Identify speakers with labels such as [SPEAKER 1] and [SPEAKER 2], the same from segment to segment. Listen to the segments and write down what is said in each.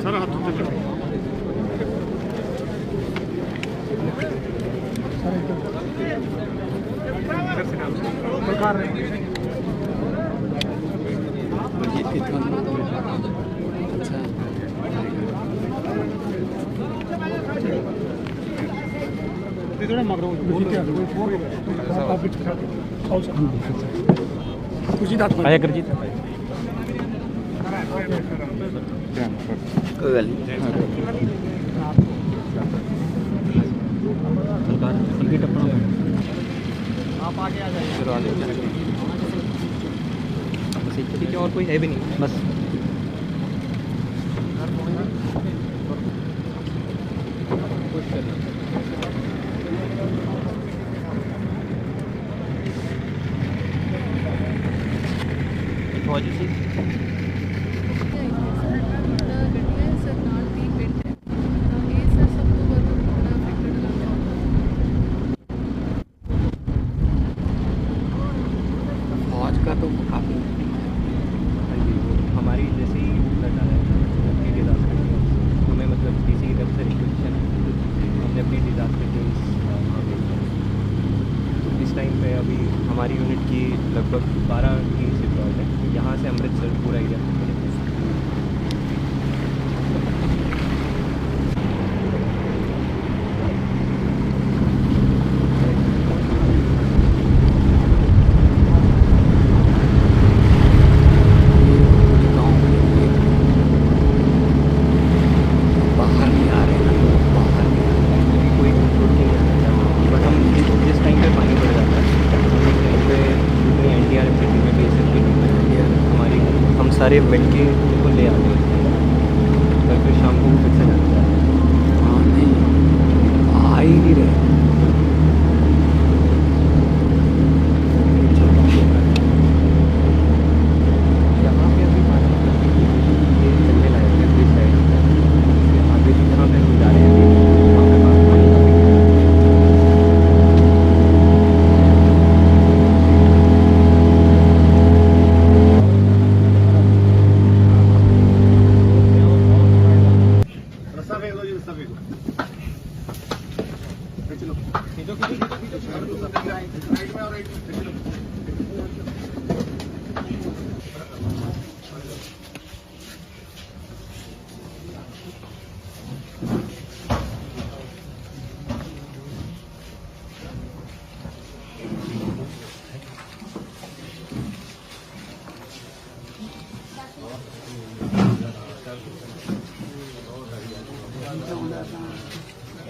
[SPEAKER 1] Sarà tutto
[SPEAKER 2] il ਜਿਹੜਾ
[SPEAKER 3] ਕੋਈ ਗੱਲ ਨਹੀਂ
[SPEAKER 2] ਟਿਕਟ ਆਪਣਾ
[SPEAKER 3] ਆਪ ਆ ਕੇ
[SPEAKER 2] ਆ
[SPEAKER 3] ਜਾਈਏ ਆ
[SPEAKER 4] ਜਾਓ ਅਸੀਂ ਕਿਤੇ ਹੋਰ ਕੋਈ ਹੈ।
[SPEAKER 3] ਵੀ ਨਹੀਂ। ਬਸ। what is فوج کا تو کافی ہماری جیسے ہی ہمیں مطلب کسی طرف سے ہم نے اپنی ڈیزاسٹر ٹیمس اس ٹائم پہ ابھی ہماری یونٹ کی لگ بھگ بارہ ٹیمس यहाँ से अमृतसर पूरा एरिया सारे मिल के उनको ले आते हैं कल फिर शाम को फिर से जाते हैं हाँ नहीं आ ही नहीं रहे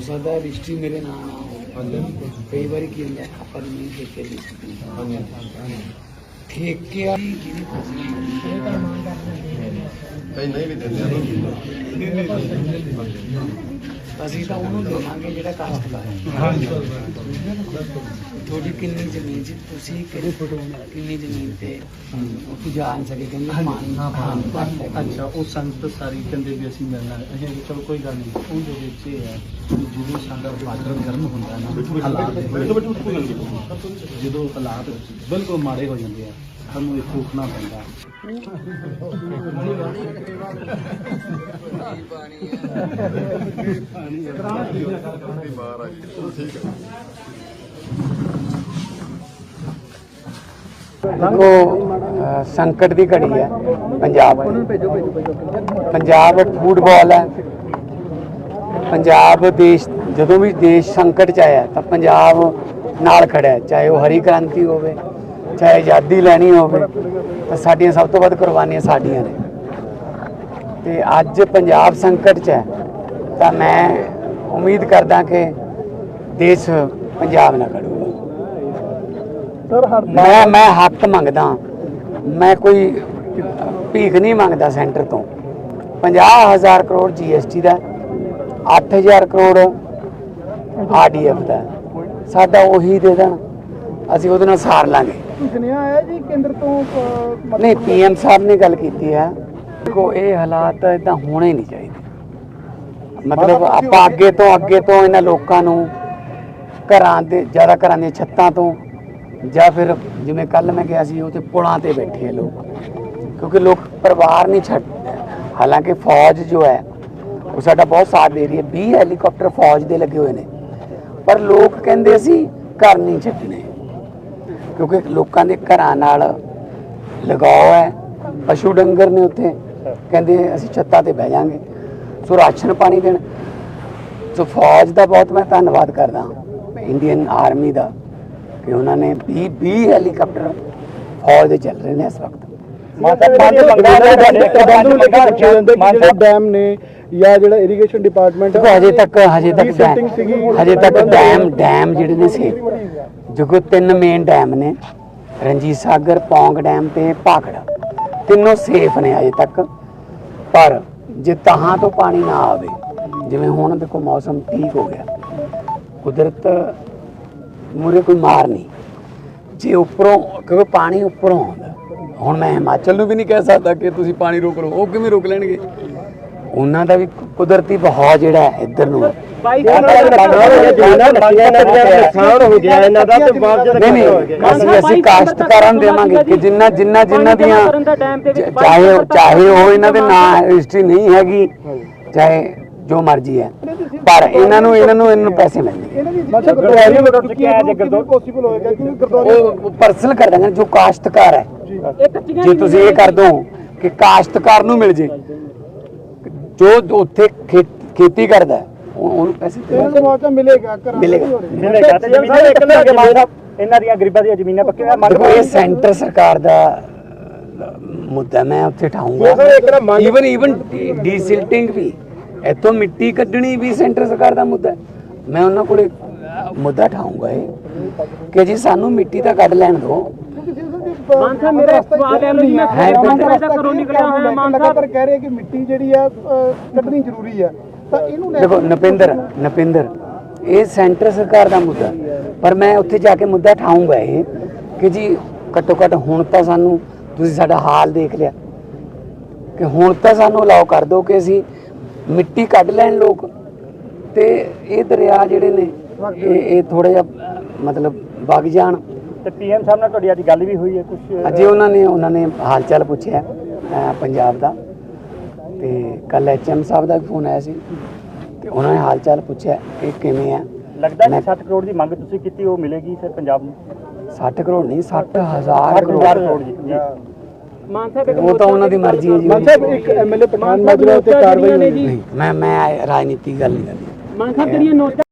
[SPEAKER 5] ਸਕਦਾ ਹੈ ਹਿਸਟਰੀ ਮੇਰੇ ਨਾਲ ਹੋ ਕਈ ਵਾਰੀ ਕੀ ਹੁੰਦਾ ਹੈ, ਨਹੀਂ ਦੇਖ ਕੇ ਲਿਖਦੇ
[SPEAKER 1] ਕਈ ਨਹੀਂ ਵੀ ਦਿੰਦੇ
[SPEAKER 5] ਅਸੀਂ ਤਾਂ ਉਹਨੂੰ ਦੇਵਾਂਗੇ ਜਿਹੜਾ ਕਾਸ਼ਤਕਾਰ ਹੈ। ਤੁਹਾਡੀ ਕਿੰਨੀ ਜ਼ਮੀਨ ਸੀ ਤੁਸੀਂ ਕਿਹੜੇ ਫੋਟੋ ਕਿੰਨੀ ਜ਼ਮੀਨ ਤੇ ਉਹ ਜਾਣ ਸਕੇ? ਕਹਿੰਦੇ ਮਾਨ ਹਾਂ
[SPEAKER 2] ਅੱਛਾ ਉਹ ਸੰਗਤ ਸਾਰੀ ਕਹਿੰਦੇ ਵੀ ਅਸੀਂ ਮਿਲਣਾ ਹੈ। ਅਸੀਂ ਕਿਹਾ ਚਲੋ ਕੋਈ ਗੱਲ ਨਹੀਂ। ਉਹਦੇ ਵਿੱਚ ਇਹ ਹੈ ਕਿ ਜਦੋਂ ਸਾਡਾ ਗਰਮ ਹੁੰਦਾ ਨਾ ਹਾਲਾਤ ਜਦੋਂ ਹਾਲਾਤ ਬਿਲਕੁਲ ਮਾੜੇ ਹੋ ਜਾਂਦੇ ਆ ਸਾਨੂੰ ਇਹ ਰੋਕਣਾ ਪੈਂਦਾ।
[SPEAKER 5] ਦੇਖੋ ਅਹ ਸੰਕਟ ਦੀ ਘੜੀ ਹੈ ਪੰਜਾਬ ਦੀ। ਪੰਜਾਬ ਫੁੱਟਬਾਲ ਹੈ ਪੰਜਾਬ ਦੇਸ਼ ਜਦੋਂ ਵੀ ਦੇਸ਼ ਸੰਕਟ ਚ ਆਇਆ ਤਾਂ ਪੰਜਾਬ ਨਾਲ ਖੜਾ ਹੈ, ਚਾਹੇ ਉਹ ਹਰੀ ਕ੍ਰਾਂਤੀ ਹੋਵੇ ਚਾਹੇ ਆਜ਼ਾਦੀ ਲੈਣੀ ਹੋਵੇ ਤਾਂ ਸਾਡੀਆਂ ਸਭ ਤੋਂ ਵੱਧ ਕੁਰਬਾਨੀਆਂ ਸਾਡੀਆਂ ਨੇ। ਤੇ ਅੱਜ ਪੰਜਾਬ ਸੰਕਟ ਚ ਹੈ ਤਾਂ ਮੈਂ ਉਮੀਦ ਕਰਦਾ ਕਿ ਦੇਸ਼ ਪੰਜਾਬ ਨਾਲ ਖੜੂਗਾ। ਮੈਂ ਮੈਂ ਹੱਕ ਮੰਗਦਾ ਮੈਂ ਕੋਈ ਭੀਖ ਨਹੀਂ ਮੰਗਦਾ ਸੈਂਟਰ ਤੋਂ। 50000 ਕਰੋੜ ਜੀਐਸਟੀ ਦਾ 8000 ਕਰੋੜ ਆਰਡੀਐਫ ਦਾ। ਸਾਡਾ ਉਹੀ ਦੇ ਦੇਣ। ਅਸੀਂ ਉਹਦੇ ਨਾਲ ਸਾਰ ਲਾਂਗੇ।
[SPEAKER 1] ਸੁਣਿਆ ਆਇਆ ਜੀ ਕੇਂਦਰ ਤੋਂ ਅਹ,
[SPEAKER 5] ਨਹੀਂ ਪੀਐਮ ਸਾਹਿਬ ਨੇ ਗੱਲ ਕੀਤੀ ਹੈ ਦੇਖੋ ਇਹ ਹਾਲਾਤ ਇਦਾਂ ਹੋਣੇ ਨਹੀਂ ਚਾਹੀਦੇ। ਮਤਲਬ ਆਪਾਂ ਅੱਗੇ ਤੋਂ ਅੱਗੇ ਤੋਂ ਇਹਨਾਂ ਲੋਕਾਂ ਨੂੰ ਘਰਾਂ ਦੇ ਜ਼ਿਆਦਾ ਘਰਾਂ ਦੀਆਂ ਛੱਤਾਂ ਤੋਂ ਜਾਂ ਫਿਰ ਜਿਵੇਂ ਕੱਲ ਮੈਂ ਗਿਆ ਸੀ ਉੱਥੇ ਪੁਲਾਂ ਤੇ ਬੈਠੇ ਆ ਲੋਕ। ਕਿਉਂਕਿ ਲੋਕ ਪਰਿਵਾਰ ਨਹੀਂ ਛੱਡ ਹਾਲਾਂਕਿ ਫੌਜ ਜੋ ਹੈ ਉਹ ਸਾਡਾ ਬਹੁਤ ਸਾਥ ਦੇ ਰਹੀ ਹੈ। 20 ਹੈਲੀਕਾਪਟਰ ਫੌਜ ਦੇ ਲੱਗੇ ਹੋਏ ਨੇ। ਪਰ ਲੋਕ ਕਹਿੰਦੇ ਅਸੀਂ ਘਰ ਨਹੀਂ ਛੱਡਣੇ। ਕਿਉਂਕਿ ਲੋਕਾਂ ਦੇ ਘਰਾਂ ਨਾਲ ਲਗਾਓ ਹੈ ਪਸ਼ੂ ਡੰਗਰ ਨੇ ਉੱਥੇ ਕਹਿੰਦੇ ਅਸੀਂ ਛੱਤਾਂ ਤੇ ਬਹਿ ਜਾਾਂਗੇ ਸੋ ਰਾਸ਼ਨ ਪਾਣੀ ਦੇਣ ਸੋ ਫੌਜ ਦਾ ਬਹੁਤ ਮੈਂ ਧੰਨਵਾਦ ਕਰਦਾ ਇੰਡੀਅਨ ਆਰਮੀ ਦਾ ਕਿ ਉਹਨਾਂ ਨੇ 20 20 ਹੈਲੀਕਾਪਟਰ ਫੌਜ ਦੇ ਚੱਲ ਰਹੇ ਨੇ ਇਸ ਵਕਤ
[SPEAKER 1] ਜਿਹੜੇ ਡੈਮ ਨੇ ਜਾਂ ਜਿਹੜਾ ਇਰੀਗੇਸ਼ਨ ਡਿਪਾਰਟਮੈਂਟ
[SPEAKER 5] ਦੇਖੋ ਹਜੇ ਤੱਕ ਹਜੇ ਤੱਕ ਡੈਮ ਹਜੇ ਤੱਕ ਡੈਮ ਡੈਮ ਜਿਹੜੇ ਨੇ ਸੇਫ ਦੇਖੋ ਤਿੰਨ ਮੇਨ ਡੈਮ ਨੇ। ਰਣਜੀਤ ਸਾਗਰ ਪੌਂਗ ਡੈਮ ਤੇ ਭਾਖੜਾ। ਤਿੰਨੋਂ ਸੇਫ ਨੇ ਹਜੇ ਤੱਕ। ਪਰ ਜੇ ਤਹਾਂ ਤੋਂ ਪਾਣੀ ਨਾ ਆਵੇ ਜਿਵੇਂ ਹੁਣ ਦੇਖੋ ਮੌਸਮ ਠੀਕ ਹੋ ਗਿਆ ਕੁਦਰਤ ਮੂਰੇ ਕੋਈ ਮਾਰ ਨਹੀਂ। ਜੇ ਉੱਪਰੋਂ ਕਿਉਂਕਿ ਪਾਣੀ ਉੱਪਰੋਂ ਆਉਂਦਾ। ਹੁਣ ਮੈਂ ਹਿਮਾਚਲ ਨੂੰ ਵੀ ਨਹੀਂ ਕਹਿ ਸਕਦਾ ਕਿ ਤੁਸੀਂ ਪਾਣੀ ਰੋਕ ਲਓ ਉਹ ਕਿਵੇਂ ਰੋਕ ਲੈਣਗੇ? ਉਹਨਾਂ ਦਾ ਵੀ ਕੁਦਰਤੀ ਬਹਾਅ ਜਿਹੜਾ ਹੈ ਇੱਧਰ ਨੂੰ ਹੈ। ਨਹੀਂ ਨਹੀਂ ਅਸੀਂ ਅਸੀਂ ਕਾਸ਼ਤਕਾਰਾਂ ਨੂੰ ਦੇਵਾਂਗੇ ਕਿ ਜਿੰਨਾ ਜਿੰਨਾ ਜਿੰਨਾ ਦੀਆਂ ਚ- ਚਾਹੇ ਚਾਹੇ ਉਹ ਇਹਨਾਂ ਦੇ ਨਾਂ ਰਜਿਸਟਰੀ ਨਹੀਂ ਹੈਗੀ ਚਾਹੇ ਜੋ ਮਰਜ਼ੀ ਹੈ ਪਰ ਇਹਨਾਂ ਨੂੰ ਇਹਨਾਂ ਨੂੰ ਇਹਨਾਂ ਨੂੰ ਪੈਸੇ ਮਿਲਣਗੇ
[SPEAKER 1] ਮਤਲਬ ਜੇ ਪੋਸੀਬਲ ਹੋਏਗਾ ਕਿ
[SPEAKER 5] ਪਰਸਨਲ ਕਰ ਦਾਂਗੇ ਜੋ ਕਾਸ਼ਤਕਾਰ ਹੈ ਜੇ ਤੁਸੀਂ ਇਹ ਕਰ ਦੋ ਕਿ ਕਾਸ਼ਤਕਾਰ ਨੂੰ ਮਿਲ ਜੇ ਜੋ ਉੱਥੇ ਖੇਤੀ ਕਰਦਾ ਉਹਨੂੰ ਪੈਸੇ
[SPEAKER 1] ਨੂੰ ਮੌਕਾ ਮਿਲੇਗਾ ਘਰਾਂ
[SPEAKER 5] ਮਿਲੇਗਾ।
[SPEAKER 1] ਮਿਲੇਗਾ ਤੇ ਜ਼ਮੀਨਾਂ ਇੱਕ ਲੱਗ ਕੇ
[SPEAKER 2] ਇਹਨਾਂ ਦੀਆਂ ਗਰੀਬਾਂ ਦੀਆਂ ਜ਼ਮੀਨਾਂ ਪੱਕੀਆਂ
[SPEAKER 5] ਦੇਖੋ ਇਹ ਸੈਂਟਰ ਸਰਕਾਰ ਦਾ ਮੁੱਦਾ ਮੈਂ ਉੱਥੇ ਠਾਉਂਗਾ ਈਵਨ ਈਵਨ ਡੀਸਿਲਟਿੰਗ ਵੀ ਇੱਥੋਂ ਮਿੱਟੀ ਕੱਢਣੀ ਵੀ ਸੈਂਟਰ ਸਰਕਾਰ ਦਾ ਮੁੱਦਾ ਹੈ। ਮੈਂ ਉਹਨਾਂ ਕੋਲੇ ਮੁੱਦਾ ਠਾਉਂਗਾ ਇਹ ਕਿ ਜੀ ਸਾਨੂੰ ਮਿੱਟੀ ਤਾਂ ਕੱਢ ਲੈਣ ਦਿਓ।
[SPEAKER 1] ਮਾਨ ਸਾਹਿਬ ਮੇਰਾ ਇੱਕ ਸਵਾਲ ਹੈ ਮੈਂ
[SPEAKER 5] ਹੈ। ਬਿਲਕੁਲ।
[SPEAKER 1] ਘਰੋਂ ਨਿਕਲਿਆ ਹੋਇਆ ਮਾਨ ਸਾਹਿਬ। ਲਗਾਤਾਰ ਕਹਿ ਰਹੇ ਕਿ ਮਿੱਟੀ ਜਿਹੜੀ ਆ ਅਹ, ਕੱਢਣੀ ਜ਼ਰੂਰੀ ਹੈ ਤਾਂ ਇਹਨੂੰ ਲੈ
[SPEAKER 5] ਦੇਖੋ ਨਪਿੰਦਰ ਨਪਿੰਦਰ ਇਹ ਸੈਂਟਰ ਸਰਕਾਰ ਦਾ ਮੁੱਦਾ। ਪਰ ਮੈਂ ਉੱਥੇ ਜਾ ਕੇ ਮੁੱਦਾ ਠਾਉਂਗਾ ਇਹ ਕਿ ਜੀ ਘੱਟੋ ਘੱਟ ਹੁਣ ਤਾਂ ਸਾਨੂੰ ਤੁਸੀਂ ਸਾਡਾ ਹਾਲ ਦੇਖ ਲਿਆ। ਕਿ ਹੁਣ ਤਾਂ ਸਾਨੂੰ ਅਲਾਉ ਕਰ ਦਿਓ ਕਿ ਅਸੀਂ ਮਿੱਟੀ ਕੱਢ ਲੈਣ ਲੋਕ। ਤੇ ਇਹ ਦਰਿਆ ਜਿਹੜੇ ਨੇ ਇਹ ਇਹ ਥੋੜਾ ਜਿਹਾ ਮਤਲਬ ਵਗ ਜਾਣ।
[SPEAKER 2] ਤੇ ਪੀਐਮ ਸਾਹਿਬ ਨਾਲ ਤੁਹਾਡੀ ਅੱਜ ਗੱਲ ਵੀ ਹੋਈ ਹੈ ਕੁਝ
[SPEAKER 5] ਅਜੇ ਉਹਨਾਂ ਨੇ ਉਹਨਾਂ ਨੇ ਹਾਲ ਚਾਲ ਪੁੱਛਿਆ ਪੰਜਾਬ ਦਾ। ਤੇ ਕੱਲ ਐਚਐਮ ਸਾਹਿਬ ਦਾ ਫੋਨ ਆਇਆ ਸੀ ਤੇ ਉਹਨਾਂ ਨੇ ਹਾਲ ਚਾਲ ਪੁੱਛਿਆ ਕਿ ਕਿਵੇਂ ਆ
[SPEAKER 2] ਲੱਗਦਾ
[SPEAKER 5] ਮੈਂ-
[SPEAKER 2] 7 ਕਰੋੜ ਦੀ ਮੰਗ ਤੁਸੀਂ ਕੀਤੀ ਉਹ ਮਿਲੇਗੀ ਸਰ ਪੰਜਾਬ ਨੂੰ?
[SPEAKER 5] 60 ਕਰੋੜ ਨਹੀਂ 60000 ਕਰੋੜ।
[SPEAKER 2] ਜੀ
[SPEAKER 4] ਮਾਨ ਸਾਹਿਬ
[SPEAKER 5] ਉਹ ਤਾਂ ਉਹਨਾਂ ਦੀ ਮਰਜ਼ੀ ਹੈ ਜੀ।
[SPEAKER 1] ਮਾਨ ਸਾਹਿਬ ਇੱਕ ਐਮਐਲਏ ਪਠਾਨ ਮਾਜਰਾ ਉੱਤੇ ਕਾਰਵਾਈ
[SPEAKER 5] ਨਹੀਂ ਮੈਂ ਮੈਂ ਰਾਜਨੀਤੀ ਗੱਲ ਨਹੀਂ ਕਰਦੀ
[SPEAKER 4] ਮਾਨ ਸਾਹਿਬ ਜਿਹੜੀਆਂ ਨੋਟਾਂ